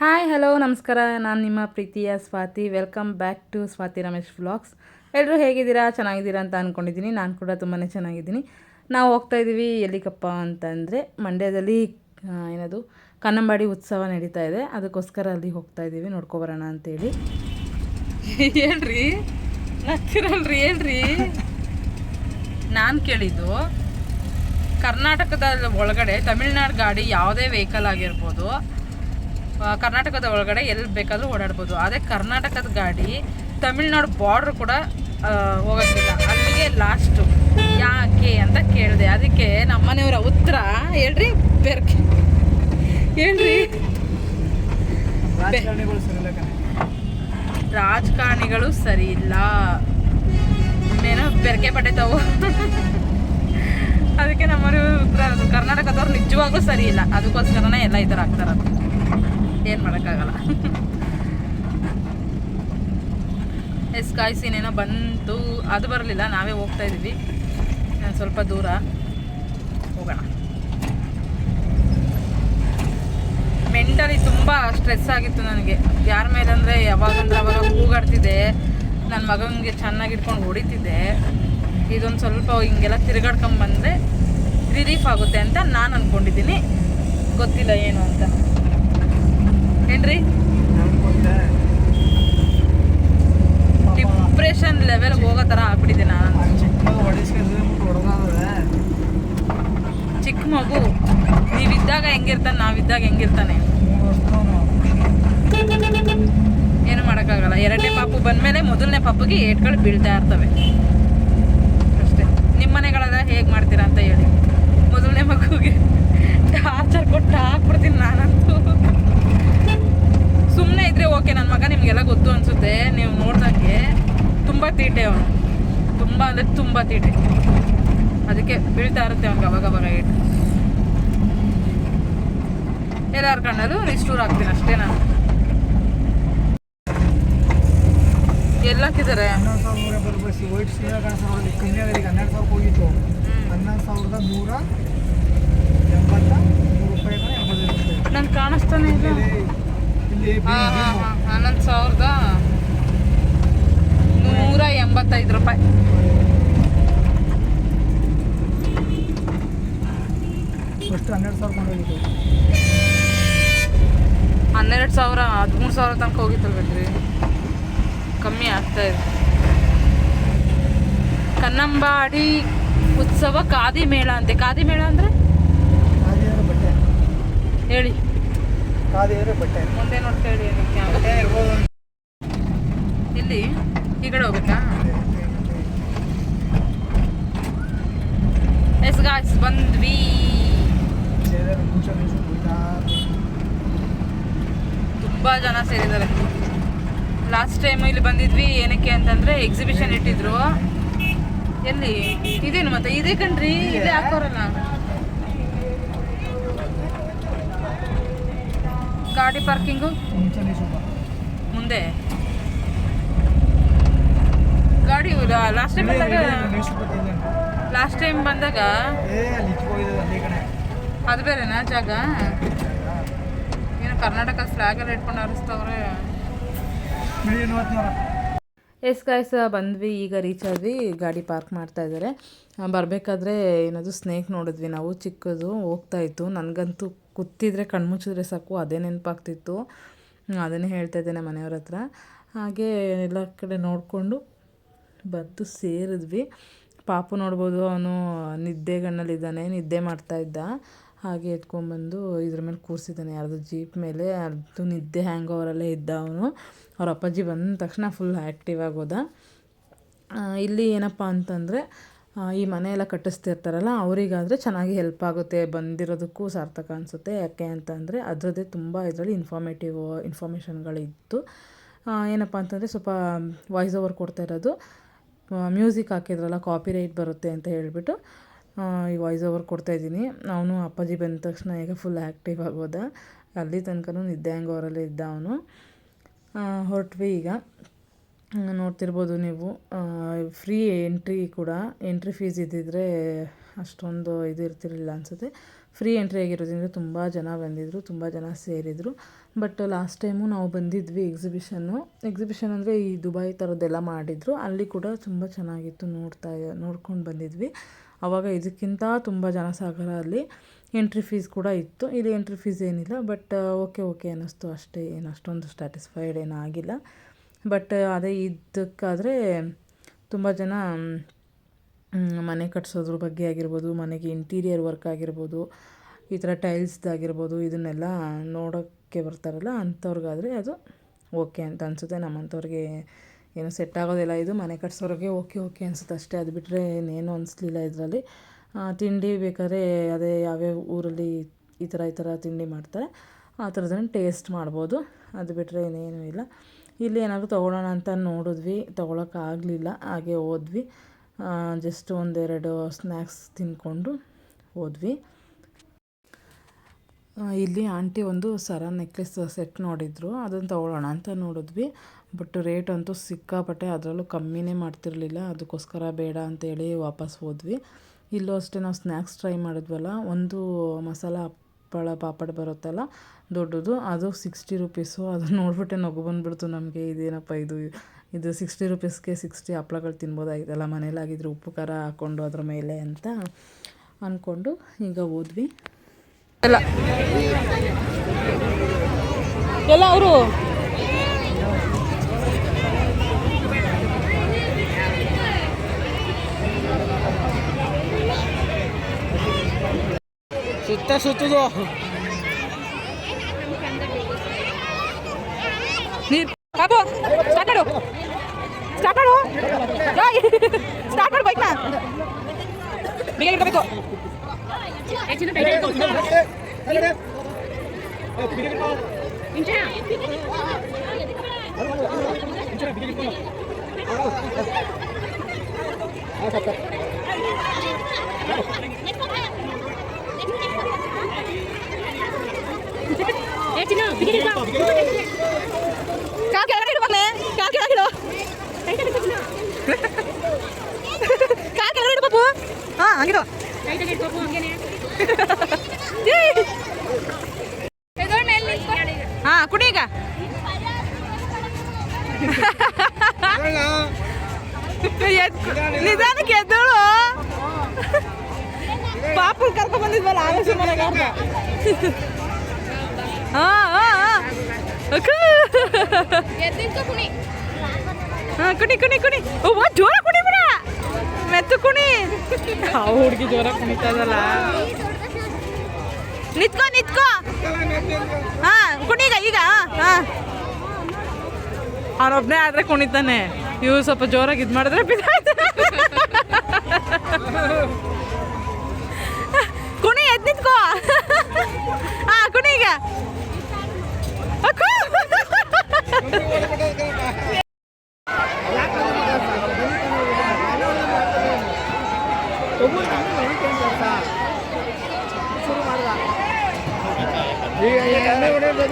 Hi hello ನಮಸ್ಕಾರ. ನಾನು ನಿಮ್ಮ ಪ್ರೀತಿಯ Swathi. Welcome back to Swathi Ramesh vlogs ಎಲ್ಲರೂ ಹೇಗಿದ್ದೀರಾ? ಚೆನ್ನಾಗಿದ್ದೀರಾ ಅಂತ ಅಂದ್ಕೊಂಡಿದ್ದೀನಿ ನಾನು ಕೂಡ ತುಂಬಾ ಚೆನ್ನಾಗಿದ್ದೀನಿ. ನಾವು ಹೋಗ್ತಾ ಇದ್ದೀವಿ ಎಲ್ಲಿಗಪ್ಪ ಅಂತಂದರೆ ಮಂಡ್ಯದಲ್ಲಿ ಏನದು, ಕನ್ನಂಬಾಡಿ ಉತ್ಸವ ನಡೀತಾ ಇದೆ. ಅದಕ್ಕೋಸ್ಕರ ಅಲ್ಲಿ ಹೋಗ್ತಾ ಇದ್ದೀವಿ ನೋಡ್ಕೊಬರೋಣ ಅಂತೇಳಿ. ಹೇಳ್ರಿ. ನಗ್ತಿರಲ್ರಿ ಹೇಳ್ರಿ. ನಾನು ಕೇಳಿದ್ದು, ಕರ್ನಾಟಕದ ಒಳಗಡೆ ತಮಿಳ್ನಾಡು ಗಾಡಿ ಯಾವುದೇ ವೆಹಿಕಲ್ ಆಗಿರ್ಬೋದು ಕರ್ನಾಟಕದ ಒಳಗಡೆ ಎಲ್ಲಿ ಬೇಕಾದರೂ ಓಡಾಡ್ಬೋದು. ಅದೇ ಕರ್ನಾಟಕದ ಗಾಡಿ ತಮಿಳ್ನಾಡು ಬಾರ್ಡ್ರ್ ಕೂಡ ಹೋಗೋದಿಲ್ಲ. ಹೋಗೋಕ್ಕಿಲ್ಲ ಅಲ್ಲಿಗೆ ಲಾಸ್ಟು ಯಾಕೆ ಅಂತ ಕೇಳಿದೆ. ಅದಕ್ಕೆ ನಮ್ಮನೆಯವರ ಉತ್ತರ. ಹೇಳ್ರಿ ಬೆರ್ಕೆ. ಹೇಳ್ರಿ. ರಾಜಕಾರಣಿಗಳು ಸರಿ ಇಲ್ಲ ಇನ್ನೇನೋ ಬೆರಕೆ ತಾವು ಅದಕ್ಕೆ ನಮ್ಮವರು ಉತ್ತರ ಕರ್ನಾಟಕದವ್ರು ನಿಜವಾಗ್ಲೂ ಸರಿ ಇಲ್ಲ ಅದಕ್ಕೋಸ್ಕರನೇ ಎಲ್ಲ ಈ ಥರ ಆಗ್ತಾರದು ಏನು ಮಾಡೋಕ್ಕಾಗಲ್ಲ. ಎಸ್ ಕಾಯಿಸಿನೇನೋ ಬಂತು. ಅದು ಬರಲಿಲ್ಲ, ನಾವೇ ಹೋಗ್ತಾ ಇದ್ದೀವಿ. ನಾನು ಸ್ವಲ್ಪ ದೂರ ಹೋಗೋಣ. ಮೆಂಟಲಿ ತುಂಬ ಸ್ಟ್ರೆಸ್ ಆಗಿತ್ತು ನನಗೆ. ಯಾರ ಮೇಲೆ ಅಂದರೆ ಯಾವಾಗಂದ್ರೆ ಅವಾಗ ಕೂಗಾಡ್ತಿದ್ದೆ. ನನ್ನ ಮಗನಿಗೆ ಚೆನ್ನಾಗಿ ಇಟ್ಕೊಂಡು ಹೊಡಿತಿದ್ದೆ. ಇದೊಂದು ಸ್ವಲ್ಪ ಹಿಂಗೆಲ್ಲ ತಿರುಗಾಡ್ಕೊಂಬಂದರೆ ರಿಲೀಫ್ ಆಗುತ್ತೆ ಅಂತ ನಾನು ಅಂದ್ಕೊಂಡಿದ್ದೀನಿ ಗೊತ್ತಿಲ್ಲ ಏನು ಅಂತ. ಏನ್ರಿ? ಡಿಪ್ರೆಷನ್ ಲೆವೆಲ್ಗೆ ಹೋಗೋ ಥರ ಆಗ್ಬಿಟ್ಟಿದೆ ನಾನು. ಚಿಕ್ಕ ಮಗು, ನೀವಿದ್ದಾಗ ಹೆಂಗಿರ್ತಾನೆ, ನಾವಿದ್ದಾಗ ಹೆಂಗಿರ್ತಾನೆ. ಏನು ಮಾಡೋಕ್ಕಾಗಲ್ಲ. ಎರಡನೇ ಪಾಪು ಬಂದಮೇಲೆ ಮೊದಲನೇ ಪಾಪುಗೆ ಏಟ್ಗಳು ಬೀಳ್ತಾ ಇರ್ತವೆ. ಅಷ್ಟೇ. ನಿಮ್ಮ ಮನೆಗಳೆಲ್ಲ ಹೇಗೆ ಮಾಡ್ತೀರಾ ಅಂತ ಹೇಳಿ. ಮೊದಲನೇ ಮಗುಗೆ ಟಾರ್ಚರ್ ಕೊಟ್ಟು ಹಾಕ್ಬಿಡ್ತೀನಿ ನಾನಂತೂ. ಸುಮ್ಮನೆ ಇದ್ರೆ ಓಕೆ ನನ್ನ ಮಗ ನಿಮಗೆಲ್ಲ ಗೊತ್ತು ಅನಿಸುತ್ತೆ. ನೀವು ನೋಡ್ದಂಗೆ ತುಂಬ ತೀಟೆ ಅವನು. ತುಂಬ ಅಂದರೆ ತುಂಬ ತೀಟೆ. ಅದಕ್ಕೆ ಬೀಳ್ತಾ ಇರುತ್ತೆ ಅವ್ನಿಗೆ ಅವಾಗ ಅವಾಗ ಏಟು ಎಲ್ಲಾರು ಕಣ್ಣಲ್ಲೂ ರಿಸ್ಟೋರ್ ಆಗ್ತೀನಿ ಅಷ್ಟೇ ನಾನು. ಎಲ್ಲಾಕಿದ್ದಾರೆ ಹನ್ನೊಂದು ಸಾವಿರ ಸಿ ವೈಟ್ ಸೀರೆ ಕಾಣಿಸೋದ್ರಲ್ಲಿ ಕನ್ಯಾಗರಿಗೆ ಹನ್ನೆರಡು ಸಾವಿರ ಹೋಗಿತ್ತು. ಹನ್ನೊಂದು ಸಾವಿರದ ನೂರ ಎಂಬತ್ತ ಮೂರು ರೂಪಾಯಿ ಎಂಬತ್ತೈದು ರೂಪಾಯಿ. ನನ್ ಕಾಣಿಸ್ತಾನೆ ಇಲ್ಲ. ಹನ್ನೊಂದು ಸಾವಿರದ ನೂರ ಎಂಬತ್ತೈದು ರೂಪಾಯಿ. ಹನ್ನೆರಡು ಸಾವಿರ ಹದಿಮೂರು ಸಾವಿರ ತನಕ ಹೋಗಿತ್ತಲ್ವೇನ್ರಿ ಕಮ್ಮಿ ಆಗ್ತಾ ಇದೆ. ಕನ್ನಂಬಾಡಿ ಉತ್ಸವ ಖಾದಿ ಮೇಳ ಅಂತೆ. ಖಾದಿ ಮೇಳ ಅಂದ್ರೆ? ಹೇಳಿ. ಖಾದಿಯರ ಬಟ್ಟೆ ಮುಂದೆ ಅಂತ. ಇಲ್ಲಿ ಈ ಕಡೆ ಹೋಗುತ್ತಾ? ಎಸ್ ಗಾಯ್ಸ್ ಬಂದ್ವಿ. ತುಂಬ ಜನ ಸೇರಿದ್ದಾರೆ. ಲಾಸ್ಟ್ ಟೈಮ್ ಇಲ್ಲಿ ಬಂದಿದ್ವಿ ಏನಕ್ಕೆ ಅಂತಂದ್ರೆ ಎಕ್ಸಿಬಿಷನ್ ಇಟ್ಟಿದ್ರು. ಎಲ್ಲಿ? ಇದೇನು ಮತ್ತೆ? ಇದೇ ಕಣ್ರಿ ಇದೇ ಹಾಕೋರಲ್ಲ? ಗಾಡಿ ಪಾರ್ಕಿಂಗು? ಮುಂದೆ? ಗಾಡಿ ಲಾಸ್ಟ್ ಟೈಮ್ ಬಂದಾಗ ಲಾಸ್ಟ್ ಟೈಮ್ ಬಂದಾಗ ಅದು ಅಲ್ಲಿ ನಾ ಅಲ್ಲಿ ಕಡೆ ಅದು ಬೇರೆನಾ ಜಾಗ? ಏನು ಕರ್ನಾಟಕ ಫ್ಲಾಗ್ ಎಲ್ಲ ಇಟ್ಕೊಂಡು ಹರಿಸ್ತವ್ರೆ ಎಸ್ ಗಾಯ್ಸ್ ಬಂದ್ವಿ ಈಗ ರೀಚ್ ಆದ್ವಿ ಗಾಡಿ ಪಾರ್ಕ್ ಮಾಡ್ತಾ ಇದ್ದಾರೆ ಬರಬೇಕಾದ್ರೆ ಏನಾದರೂ ಸ್ನೇಕ್ ನೋಡಿದ್ವಿ ನಾವು ಚಿಕ್ಕದು ಹೋಗ್ತಾ ಇತ್ತು. ನನಗಂತೂ ಕೂತಿದ್ರೆ ಕಣ್ಮುಚ್ಚಿದ್ರೆ ಸಾಕು, ಅದೇ ನೆನಪಾಗ್ತಿತ್ತು. ಅದನ್ನೇ ಹೇಳ್ತಾ ಇದ್ದೇನೆ ಮನೆಯವ್ರ ಹತ್ರ. ಹಾಗೆ ಎಲ್ಲ ಕಡೆ ನೋಡಿಕೊಂಡು ಬಂದು ಸೇರಿದ್ವಿ. ಪಾಪು ನೋಡ್ಬೋದು, ಅವನು ನಿದ್ದೆಗಣ್ಣಲ್ಲಿದ್ದಾನೆ ನಿದ್ದೆ ಮಾಡ್ತಾ ಇದ್ದ. ಹಾಗೆ ಎತ್ಕೊಂಡ್ಬಂದು ಇದ್ರ ಮೇಲೆ ಕೂರಿಸಿದ್ದಾನೆ. ಯಾರ್ದು ಜೀಪ್ ಮೇಲೆ ಅದು ನಿದ್ದೆ ಹ್ಯಾಂಗ್ ಓವರಲ್ಲೇ ಇದ್ದ ಅವನು. ಅವ್ರ ಅಪ್ಪಾಜಿ ಬಂದ ತಕ್ಷಣ ಫುಲ್ ಆ್ಯಕ್ಟಿವ್ ಆಗೋದ ಇಲ್ಲಿ ಏನಪ್ಪ ಅಂತಂದರೆ ಈ ಮನೆ ಎಲ್ಲ ಕಟ್ಟಿಸ್ತಿರ್ತಾರಲ್ಲ, ಅವರಿಗಾದರೆ ಚೆನ್ನಾಗಿ ಹೆಲ್ಪ್ ಆಗುತ್ತೆ, ಬಂದಿರೋದಕ್ಕೂ ಸಾರ್ಥಕ ಅನಿಸುತ್ತೆ. ಯಾಕೆ ಅಂತಂದರೆ, ಅದರದ್ದೇ ತುಂಬ ಇದರಲ್ಲಿ ಇನ್ಫಾರ್ಮೇಟಿವ್ ಇನ್ಫಾರ್ಮೇಷನ್ಗಳಿತ್ತು ಏನಪ್ಪ ಅಂತಂದರೆ, ಸ್ವಲ್ಪ ವಾಯ್ಸ್ ಓವರ್ ಕೊಡ್ತಾ ಇರೋದು. ಮ್ಯೂಸಿಕ್ ಹಾಕಿದ್ರಲ್ಲ ಕಾಪಿ ರೈಟ್ ಬರುತ್ತೆ ಅಂತ ಹೇಳಿಬಿಟ್ಟು ಈ ವಾಯ್ಸ್ ಓವರ್ ಕೊಡ್ತಾ ಇದ್ದೀನಿ. ಅವನು ಅಪ್ಪಾಜಿ ಬಂದ ತಕ್ಷಣ ಈಗ ಫುಲ್ ಆ್ಯಕ್ಟಿವ್ ಆಗೋದ. ಅಲ್ಲಿ ತನಕನೂ ನಿದ್ದೆ ಇದ್ದ ಅವನು. ಹೊರಟ್ವಿ ಈಗ. ನೋಡ್ತಿರ್ಬೋದು ನೀವು. ಫ್ರೀ ಎಂಟ್ರಿ ಕೂಡ ಎಂಟ್ರಿ ಫೀಸ್ ಇದ್ದಿದ್ರೆ ಅಷ್ಟೊಂದು ಇದು ಇರ್ತಿರಲಿಲ್ಲ ಅನಿಸುತ್ತೆ. ಫ್ರೀ ಎಂಟ್ರಿ ಆಗಿರೋದ್ರಿಂದ ತುಂಬ ಜನ ಬಂದಿದ್ದರು ತುಂಬ ಜನ ಸೇರಿದರು. ಬಟ್ ಲಾಸ್ಟ್ ಟೈಮು ನಾವು ಬಂದಿದ್ವಿ ಎಕ್ಸಿಬಿಷನ್ನು ಎಕ್ಸಿಬಿಷನ್ ಅಂದರೆ ಈ ದುಬೈ ಥರದ್ದೆಲ್ಲ ಮಾಡಿದರು. ಅಲ್ಲಿ ಕೂಡ ತುಂಬ ಚೆನ್ನಾಗಿತ್ತು ನೋಡ್ತಾ, ನೋಡ್ಕೊಂಡು ಬಂದಿದ್ವಿ. ಆವಾಗ ಇದಕ್ಕಿಂತ ತುಂಬ ಜನ ಸಾಗರ ಅಲ್ಲಿ ಎಂಟ್ರಿ ಫೀಸ್ ಕೂಡ ಇತ್ತು. ಇಲ್ಲಿ ಎಂಟ್ರಿ ಫೀಸ್ ಏನಿಲ್ಲ ಬಟ್ ಓಕೆ ಓಕೆ ಅನ್ನಿಸ್ತು ಅಷ್ಟೇ. ಏನು ಅಷ್ಟೊಂದು ಸ್ಟ್ಯಾಟಿಸ್ಫೈಡ್ ಏನೂ ಆಗಿಲ್ಲ. ಬಟ್ ಅದೇ ಇದಕ್ಕಾದರೆ ತುಂಬ ಜನ ಮನೆ ಕಟ್ಸೋದ್ರ ಬಗ್ಗೆ ಆಗಿರ್ಬೋದು, ಮನೆಗೆ ಇಂಟೀರಿಯರ್ ವರ್ಕ್ ಆಗಿರ್ಬೋದು, ಈ ಥರ ಟೈಲ್ಸ್ದಾಗಿರ್ಬೋದು ಇದನ್ನೆಲ್ಲ ನೋಡೋಕ್ಕೆ ಬರ್ತಾರಲ್ಲ ಅಂಥವ್ರಿಗಾದರೆ ಅದು ಓಕೆ ಅಂತ ಅನಿಸುತ್ತೆ. ನಮ್ಮಂಥವ್ರಿಗೆ ಏನು ಸೆಟ್ ಆಗೋದಿಲ್ಲ. ಇದು ಮನೆ ಕಟ್ಸೋರಿಗೆ ಓಕೆ ಓಕೆ ಅನಿಸುತ್ತೆ ಅಷ್ಟೇ. ಅದು ಬಿಟ್ಟರೆ ಇನ್ನೇನು ಅನಿಸ್ಲಿಲ್ಲ ಇದರಲ್ಲಿ. ತಿಂಡಿ ಬೇಕಾದ್ರೆ ಅದೇ ಯಾವ್ಯಾವ ಊರಲ್ಲಿ ಈ ಥರ ಈ ಥರ ತಿಂಡಿ ಮಾಡ್ತಾರೆ, ಆ ಥರದನ್ನು ಟೇಸ್ಟ್ ಮಾಡ್ಬೋದು. ಅದು ಬಿಟ್ಟರೆ ಇನ್ನೇನು ಇಲ್ಲ. ಇಲ್ಲಿ ಏನಾದರೂ ತೊಗೊಳೋಣ ಅಂತ ನೋಡಿದ್ವಿ ತೊಗೊಳಕ್ಕಾಗಲಿಲ್ಲ ಹಾಗೆ ಹೋದ್ವಿ. ಜಸ್ಟ್ ಒಂದೆರಡು ಸ್ನ್ಯಾಕ್ಸ್ ತಿಂದ್ಕೊಂಡು ಹೋದ್ವಿ. ಇಲ್ಲಿ ಆಂಟಿ ಒಂದು ಸರ ನೆಕ್ಲೆಸ್ ಸೆಟ್ ನೋಡಿದ್ರು ಅದನ್ನು ತೊಗೊಳ್ಳೋಣ ಅಂತ ನೋಡಿದ್ವಿ. ಬಟ್ ರೇಟ್ ಅಂತೂ ಸಿಕ್ಕಾಪಟ್ಟೆ, ಅದರಲ್ಲೂ ಕಮ್ಮಿನೇ ಮಾಡ್ತಿರಲಿಲ್ಲ, ಅದಕ್ಕೋಸ್ಕರ ಬೇಡ ಅಂತೇಳಿ ವಾಪಸ್ ಹೋದ್ವಿ. ಇಲ್ಲೂ ಅಷ್ಟೇ ನಾವು ಸ್ನ್ಯಾಕ್ಸ್ ಟ್ರೈ ಮಾಡಿದ್ವಲ್ಲ, ಒಂದು ಮಸಾಲ ಹಪ್ಪಳ ಪಾಪಡ್ ಬರುತ್ತಲ್ಲ, ದೊಡ್ಡದು. ಅದು ಸಿಕ್ಸ್ಟಿ ರುಪೀಸು ಅದು ನೋಡ್ಬಿಟ್ಟೆ ನಗು ಬಂದ್ಬಿಡ್ತು ನಮಗೆ. ಇದೇನಪ್ಪ ಇದು? ಇದು ಸಿಕ್ಸ್ಟಿ ರುಪೀಸ್ಗೆ ಸಿಕ್ಸ್ಟಿ ಹಪ್ಳಗಳು ತಿನ್ಬೋದಾಗಿತ್ತಲ್ಲ, ಮನೇಲಾಗಿದ್ರೆ ಉಪ್ಪು ಖಾರ ಹಾಕ್ಕೊಂಡು ಅದ್ರ ಮೇಲೆ ಅಂತ ಅಂದ್ಕೊಂಡು ಈಗ ಹೋದ್ವಿ. ಎಲ್ಲ ಅವರು? ಸುತ್ತ ಸುತ್ತದು ನೀರು ಬಾಬು ಸ್ಟಾರ್ಟ್ ಮಾಡು ಸ್ಟಾರ್ಟ್ ಮಾಡು ಸ್ಟಾರ್ಟ್ ಮಾಡು ಬೈಕ್ನ ಬೇಗ ಇಟ್ಕೋಬೇಕು ಕಾಲ್ ಕೆಳಗಡೆ ಇಡು ಮಗನೇ ಕಾಲ್ ಕೆಳಗಡೆ ಇಡು ಕಾಲ್ ಕೆಳಗಡೆ ಇಡು ಪಾಪು ಹಾಂ ಹಂಗಿಡು ಹಾಂ ಕುಡಿ ಈಗ ಎದ್ದು- ನಿಧಾನಕ್ಕೆ ಎದ್ದೋಳು ಪಾಪು ಕರ್ಕೊಂಡ್ ಬಂದಿದ್ವಲ್ಲ ಆವೇಶ ಮನೆಗೆ ಕುಣಿ. ಕುಣಿ ಕುಣಿ ಓ ಜೋರ ಕುಣಿ ಬಿಡ. ಮೆತ್ತು ಕುಣಿ. ಆ ಹುಡುಗಿ ಜೋರ ಕುಣಿತಾ ಇದಲ್ಲ ನಿತ್ಕೋ ನಿತ್ಕೋ. ಹಾ ಕುಣಿ ಈಗ ಈಗ ಹಾ ಅವನೊಬ್ನೇ ಆದ್ರೆ ಕುಣಿತಾನೆ. ಇವ್ರು ಸ್ವಲ್ಪ ಜೋರಾಗಿ ಇದು ಮಾಡಿದ್ರೆ ಬಿದ್ದಾಯ್ತು. ಕುಣಿ ಎದ್ ನಿಂತ್ಕೋ. ಹಾ ಕುಣಿ ಈಗ. ಎಣ್ಣೆ ಹೊಡೆಯೋದು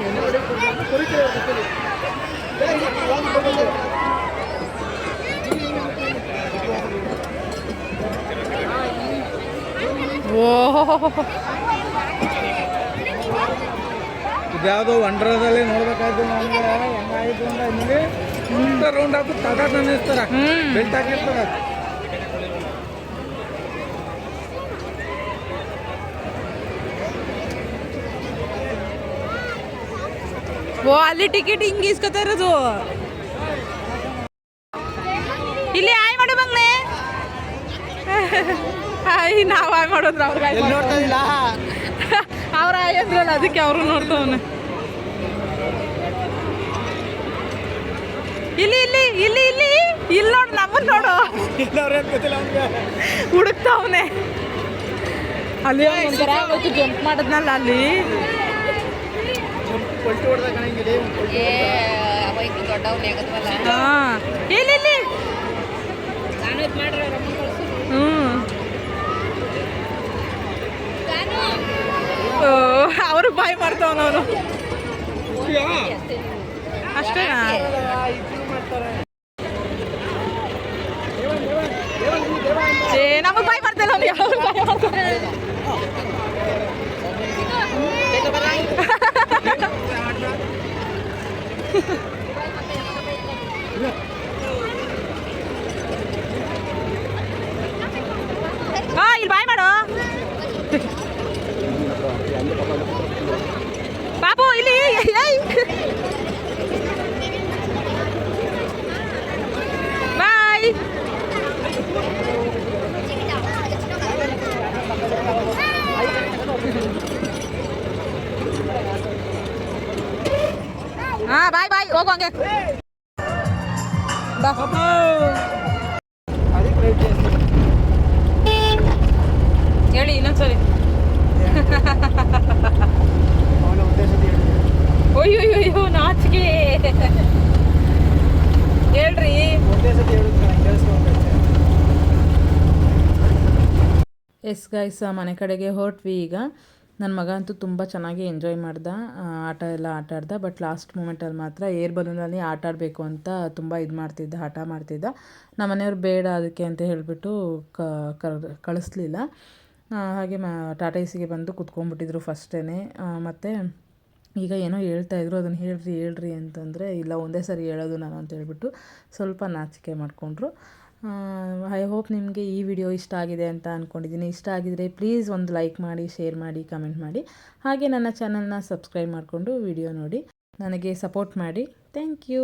ಎಣ್ಣೆ ಹೊಡೆಯೋದು ಕುರಿತೀವಿ ಗೊತ್ತಿಲ್ಲ ಓ ಇದ್ಯಾವುದೋ ವಂಡ್ರದಲ್ಲಿ ನೋಡ್ಬೇಕಾಯ್ತು ನಮ್ಗೆ ಹೆಂಗಾಯ್ತು ಅಂತ ನಿಮಗೆ ಮುಂದೆ ರೌಂಡ್ ಹಾಕಿ ತಗಾಟ ಅನ್ನಿಸ್ತಾರ. ಬೆಲ್ಟ್ ಹಾಕಿರ್ತಾರ. ಓ ಅಲ್ಲಿ ಟಿಕೆಟ್ ಹಿಂಗೆ ಇಸ್ಕೊತಾ ಇರೋದು ಇಲ್ಲಿ ಆಯ್ ಮಾಡು ಬಂಗ್ಲೆ ಹಾಯ್ ನಾವು ಆಯ್ ಮಾಡೋದ್ರ ಅವ್ರಿಗೆ ಆಯ್ ನೋಡ್ತಿಲ್ಲ ಅವ್ರ ಆಯ್ ಅಂದ್ರಲ್ಲ ಅದಕ್ಕೆ ಅವರು ನೋಡ್ತವನೆ. ಇಲ್ಲಿ ಇಲ್ಲಿ ಇಲ್ಲಿ ಇಲ್ಲಿ ಇಲ್ಲಿ ನೋಡು ನಮ್ಮನ್ನ ನೋಡು. ಹುಡುಕ್ತಾವನೆ. ಅಲ್ಲಿ ಒಂಥರ ಅವತ್ತು ಜಂಪ್ ಮಾಡಿದ್ನಲ್ಲ ಅಲ್ಲಿ. ಹಾ. ಇಲ್ಲಿ ಇಲ್ಲಿ. ಅವರು ಬಾಯ್ ಮಾಡ್ತಾವನವನು ಅಷ್ಟೇನಾ ಏ ನಮಗೆ ಬಾಯ್ ಮಾಡ್ತಾನೆ ಅವ್ನಿಗೆ ಯಾವ ಭಯ ha ಹಾ ಇಲ್ಲಿ ಬಾಯ್ ಮಾಡು ಬಾಬು ಇಲ್ಲಿ ಏಯ್. ಬಾಯ್ ಹಾ, ಬಾಯ್ ಬಾಯ್, ಹೋಗು ಹಂಗೆ. ಹೇಳಿ, ಇನ್ನೊಂದ್ಸರಿ. ಅಯ್ಯೋ ನಾಚಿಕೆ. ಹೇಳ್ರಿ. ಎಸ್ ಗೈಸ್ ಮನೆ ಕಡೆಗೆ ಹೊರಟ್ವಿ ಈಗ. ನನ್ನ ಮಗ ಅಂತೂ ತುಂಬ ಚೆನ್ನಾಗಿ ಎಂಜಾಯ್ ಮಾಡ್ದ. ಆಟ ಎಲ್ಲ ಆಟ ಆಡ್ದ. ಬಟ್ ಲಾಸ್ಟ್ ಮೂಮೆಂಟಲ್ಲಿ ಮಾತ್ರ ಏರ್ ಬಲೂನಲ್ಲಿ ಆಟ ಆಡಬೇಕು ಅಂತ ತುಂಬ ಇದು ಮಾಡ್ತಿದ್ದ, ಹಠ ಮಾಡ್ತಿದ್ದ. ನಮ್ಮ ಮನೆಯವ್ರು ಬೇಡ ಅದಕ್ಕೆ ಅಂತ ಹೇಳಿಬಿಟ್ಟು ಕಳಿಸ್ಲಿಲ್ಲ. ಹಾಗೆ ಮಾ ಟಾಟಾ ಎಸಿಗೆ ಬಂದು ಕುತ್ಕೊಂಡ್ಬಿಟ್ಟಿದ್ರು ಫಸ್ಟೇ ಮತ್ತು ಈಗ ಏನೋ ಹೇಳ್ತಾ ಇದ್ರು, ಅದನ್ನು ಹೇಳ್ರಿ ಹೇಳ್ರಿ ಅಂತಂದರೆ ಇಲ್ಲ, ಒಂದೇ ಸರಿ ಹೇಳೋದು ನಾನು ಅಂತ ಹೇಳ್ಬಿಟ್ಟು ಸ್ವಲ್ಪ ನಾಚಿಕೆ ಮಾಡಿಕೊಂಡ್ರು. ಐ ಹೋಪ್ ನಿಮಗೆ ಈ ವಿಡಿಯೋ ಇಷ್ಟ ಆಗಿದೆ ಅಂತ ಅಂದ್ಕೊಂಡಿದ್ದೀನಿ ಇಷ್ಟ ಆಗಿದರೆ ಪ್ಲೀಸ್ ಒಂದು ಲೈಕ್ ಮಾಡಿ ಶೇರ್ ಮಾಡಿ ಕಮೆಂಟ್ ಮಾಡಿ. ಹಾಗೆ ನನ್ನ ಚಾನಲ್ನ ಸಬ್ಸ್ಕ್ರೈಬ್ ಮಾಡಿಕೊಂಡು ವಿಡಿಯೋ ನೋಡಿ. ನನಗೆ ಸಪೋರ್ಟ್ ಮಾಡಿ. Thank you